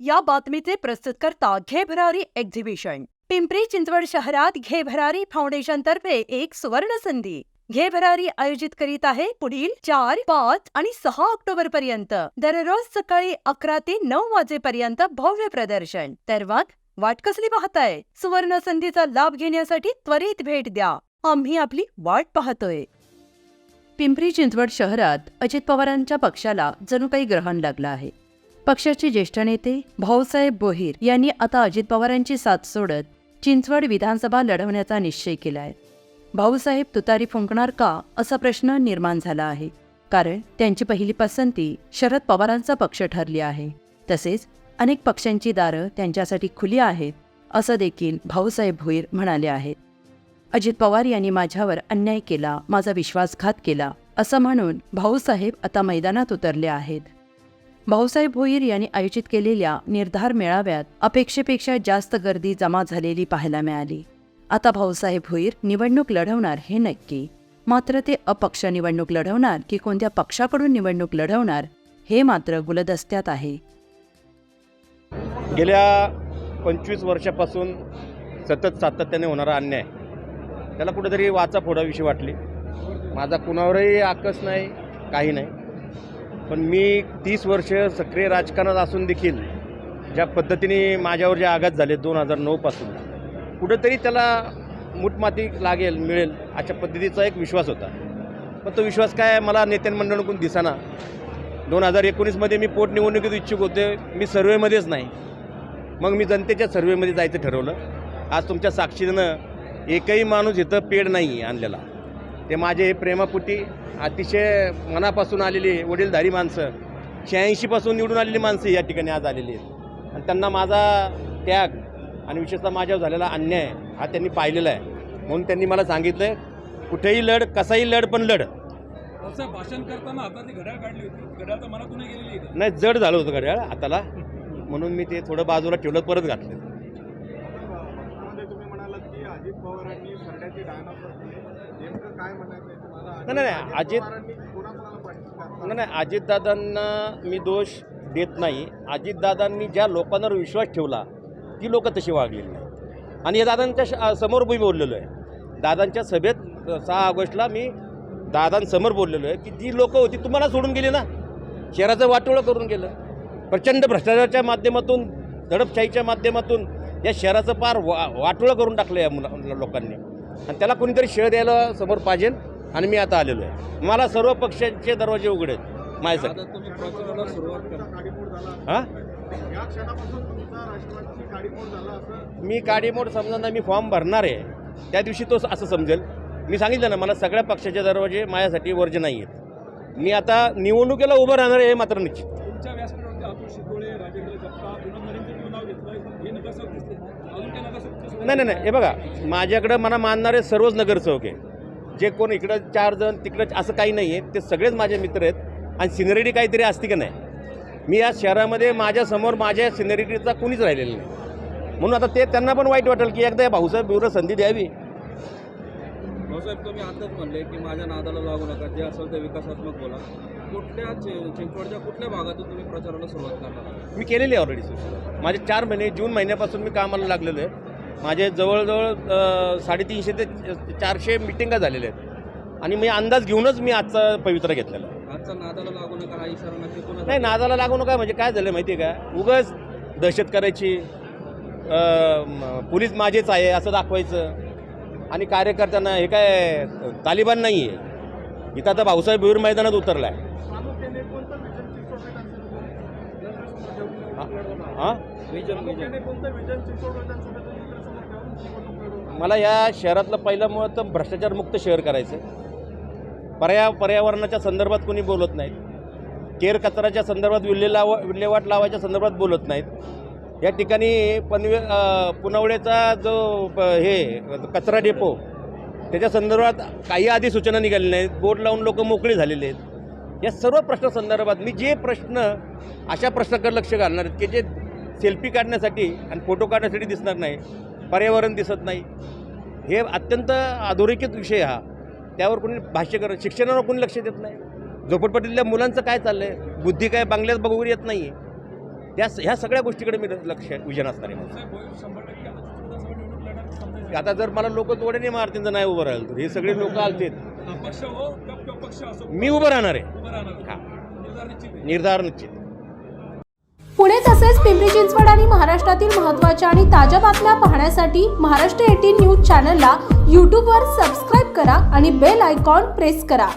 या बातमीचे प्रस्तुतकर्ता घे भरारी एक्झिबिशन पिंपरी चिंचवड शहरात घे भरारी फाउंडेशन तर्फे एक सुवर्ण संधी. घे भरारी आयोजित करीत आहे पुढील चार पाच आणि सहा ऑक्टोबर पर्यंत. दररोज सकाळी अकरा ते नऊ वाजेपर्यंत भव्य प्रदर्शन. तर मग वाट कसली पाहताय? सुवर्ण संधीचा लाभ घेण्यासाठी त्वरित भेट द्या. आम्ही आपली वाट पाहतोय. पिंपरी चिंचवड शहरात अजित पवारांच्या पक्षाला जणू काही ग्रहण लागलं आहे. पक्षाचे ज्येष्ठ नेते भाऊसाहेब बोहीर यांनी आता अजित पवारांची साथ सोडत चिंचवड विधानसभा लढवण्याचा निश्चय केलाय. भाऊसाहेब तुतारी फुंकणार का असा प्रश्न निर्माण झाला आहे. कारण त्यांची पहिली पसंती शरद पवारांचा पक्ष ठरली आहे. तसेच अनेक पक्षांची दारं त्यांच्यासाठी खुली आहेत असं देखील भाऊसाहेब भोईर म्हणाले आहेत. अजित पवार यांनी माझ्यावर अन्याय केला माझा विश्वासघात केला असं म्हणून भाऊसाहेब आता मैदानात उतरले आहेत. भाऊसाहेब भोईर यांनी आयोजित केलेल्या निर्धार मेळाव्यात अपेक्षेपेक्षा जास्त गर्दी जमा झालेली पाहायला मिळाली. आता भाऊसाहेब भोईर निवडणूक लढवणार हे नक्की. मात्र ते अपक्ष निवडणूक लढवणार की कोणत्या पक्षाकडून निवडणूक लढवणार हे मात्र गुलदस्त्यात आहे. गेल्या पंचवीस वर्षापासून सतत सातत्याने होणारा अन्याय. त्याला कुठेतरी वाचा फोडाविषयी वाटली. माझा कुणावरही आकस नाही काही नाही. पण मी तीस वर्ष सक्रिय राजकारणात असून देखील ज्या पद्धतीने माझ्यावर जे आघात झाले दोन हजार नऊपासून कुठंतरी त्याला मुठमाती लागेल मिळेल अशा पद्धतीचा एक विश्वास होता. पण तो विश्वास काय मला नेत्यांमंडळाकडून दिसाना. दोन हजार एकोणीसमध्ये मी पोटनिवडणुकीत इच्छुक होते. मी सर्वेमध्येच नाही. मग मी जनतेच्या सर्वेमध्ये जायचं ठरवलं. आज तुमच्या साक्षीनं एकही माणूस इथं पेड नाही आणलेला. ते माझे हे प्रेमापुटी अतिशय मनापासून आलेली वडीलधारी माणसं शहाऐंशीपासून निवडून आलेली माणसं या ठिकाणी आज आलेली आहेत. आणि त्यांना माझा त्याग आणि विशेषतः माझ्यावर झालेला अन्याय हा त्यांनी पाहिलेला आहे. म्हणून त्यांनी मला सांगितलं कुठेही लढ कसाही लढ पण लढ. असं भाषण करताना घड्याळ काढली होती? घड्याळ तर मनातून गेलेली आहे नाही जड झालं होतं घड्याळ हाताला. म्हणून मी ते थोडं बाजूला ठेवलं परत घातलं भाषणामध्ये तुम्ही म्हणालात की अजित पवारांनी सरड्याची डायनासोर केली नेमकं काय म्हणायचं आहे तुम्हाला नाही, नाही, नाही, अजित-? नाही नाही अजितदादांना मी दोष देत नाही. अजितदादांनी ज्या लोकांवर विश्वास ठेवला ती लोक तशी वागलेली नाही आणि या दादांच्या समोर मी बोललेलो आहे. दादांच्या सभेत सहा ऑगस्टला मी दादांसमोर बोललेलो आहे की जी लोकं होती तुम्हाला सोडून गेली ना? शहराचं वाटोळं करून गेलं. प्रचंड भ्रष्टाचाराच्या माध्यमातून दडपशाहीच्या माध्यमातून या शहराचं पार वा वाटोळं करून टाकलं या मुला लोकांनी. आणि त्याला कोणीतरी शेअर द्यायला समोर पाहिजे आणि मी आता आलेलो आहे. मला सर्व पक्षांचे दरवाजे उघडे माझ्यासाठी. झाला हां मी काडीमोड समजा मी फॉर्म भरणार आहे. त्या दिवशी तो असं समजेल. मी सांगितलं ना मला सगळ्या पक्षाचे दरवाजे माझ्यासाठी वर्ज नाही आहेत. मी आता निवडणुकीला उभं राहणार आहे हे मात्र निश्चित. नाही नाही नाही. हे बघा माझ्याकडं मला मानणारे सर्वच नगरसेवक आहे. जे कोण इकडं चार जण तिकडं असं काही नाही आहे. ते सगळेच माझे मित्र आहेत. आणि सिनरिटी काहीतरी असते का नाही? मी या शहरामध्ये माझ्यासमोर माझ्या सिनेरिटीचा कुणीच राहिलेलं नाही. म्हणून आता ते त्यांना पण वाईट वाटेल की एकदा या भाऊसाहेब बिवरं संधी द्यावी. भाऊसाहेब तुम्ही आताच म्हणले की माझ्या नादाला लागू नका. जे असेल ते विकासात्मक बोला. कुठल्या चिंचवडच्या कुठल्या भागातून तुम्ही प्रचाराला सुरुवात करणार मी केलेली आहे ऑलरेडी सुरू. माझे चार महिने जून महिन्यापासून मी कामाला लागलेलो आहे. माझे जवळजवळ साडेतीनशे ते चारशे मिटिंगा झालेल्या आहेत. आणि मी अंदाज घेऊनच मी आजचा पवित्रा घेतलेला आजचा नादाला लागू नका हा इशारा नक्की कोणा नाही नादाला लागू नका म्हणजे काय झालं माहिती आहे का? उगाच दहशत करायची पोलीस माझेच आहे असं दाखवायचं. आणि कार्यकर्त्यांना हे काय तालिबान नाही आहे इथं आता भाऊसाहेब बिर मैदानात उतरला आहे हां? मला या शहरातलं पहिलं मुळात तर भ्रष्टाचारमुक्त शहर करायचं आहे. पर्या पर्यावरणाच्या संदर्भात कोणी बोलत नाहीत. केर कचऱ्याच्या संदर्भात विल्हे लाव विल्हेवाट लावायच्या संदर्भात बोलत नाहीत. या ठिकाणी पनवे अ, पुनवळेचा जो प- हे कचरा डेपो त्याच्या संदर्भात काही आधी सूचना निघालेल्या नाहीत. बोट लावून लोक मोकळी झालेले आहेत. या सर्व प्रश्नासंदर्भात मी जे प्रश्न अशा प्रश्नाकडे लक्ष घालणार आहेत की जे सेल्फी काढण्यासाठी आणि फोटो काढण्यासाठी दिसणार नाही पर्यावरण दिसत नाही हे अत्यंत अधोरेखित विषय हा. त्यावर कोणी भाष्य करत शिक्षणावर कोणी लक्ष देत नाही. झोपडपट्टीतल्या मुलांचं काय चाललं आहे बुद्धी काय बांगल्यात बघून येत नाही आहे त्या ह्या सगळ्या गोष्टीकडे मी लक्ष विजन असणार आहे. आता जर मला लोक तोड्याने मारतील तर नाही उभं राहिलं तर. हे सगळे लोक आलते पक्ष हो मी उभं राहणार आहे. उभं राहणार. निर्धार निश्चित आहे. निर्धार निश्चित. पुणे तसेच पिंपरी चिंचवड आणि महाराष्ट्रातील महत्त्वाच्या आणि ताज्या बातम्या पाहण्यासाठी महाराष्ट्र एटीन न्यूज चॅनलला यूट्यूबवर सबस्क्राईब करा आणि बेल आयकॉन प्रेस करा.